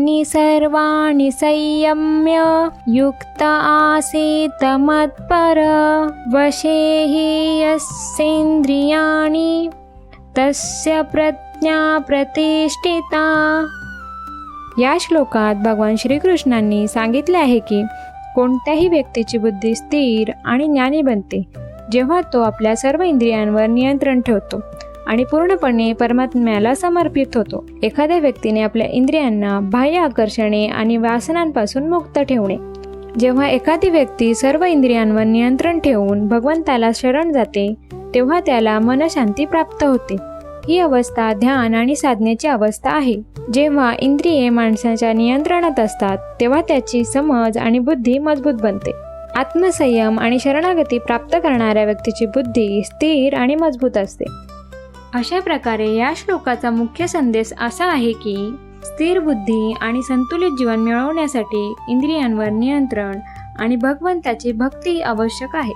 तानि सर्वाणि संयम्य युक्त आसीत् मत्पर। वशे हि यस्येन्द्रियाणि तस्य प्रज्ञा प्रतिष्ठिता। या श्लोकात भगवान श्रीकृष्णांनी सांगितले आहे की कोणत्याही व्यक्तीची बुद्धी स्थिर आणि ज्ञानी बनते जेव्हा तो आपल्या सर्व इंद्रियांवर नियंत्रण ठेवतो. आणि पूर्णपणे परमात्म्याला समर्पित होतो. एखाद्या व्यक्तीने आपल्या इंद्रियांना बाह्य आकर्षणे आणि वासनांपासून मुक्त ठेवणे. जेव्हा एखादी व्यक्ती सर्व इंद्रियांवर नियंत्रण ठेवून भगवंताला शरण जाते तेव्हा त्याला मनशांती प्राप्त होते. ही अवस्था ध्यान आणि साधनेची अवस्था आहे. जेव्हा इंद्रिये माणसाच्या नियंत्रणात असतात तेव्हा त्याची समज आणि बुद्धी मजबूत बनते. आत्मसंयम आणि शरणागती प्राप्त करणाऱ्या व्यक्तीची बुद्धी स्थिर आणि मजबूत असते. अशा प्रकारे या श्लोकाचा मुख्य संदेश असा आहे की स्थिर बुद्धी आणि संतुलित जीवन मिळवण्यासाठी इंद्रियांवर नियंत्रण आणि भगवंताची भक्ती आवश्यक आहे.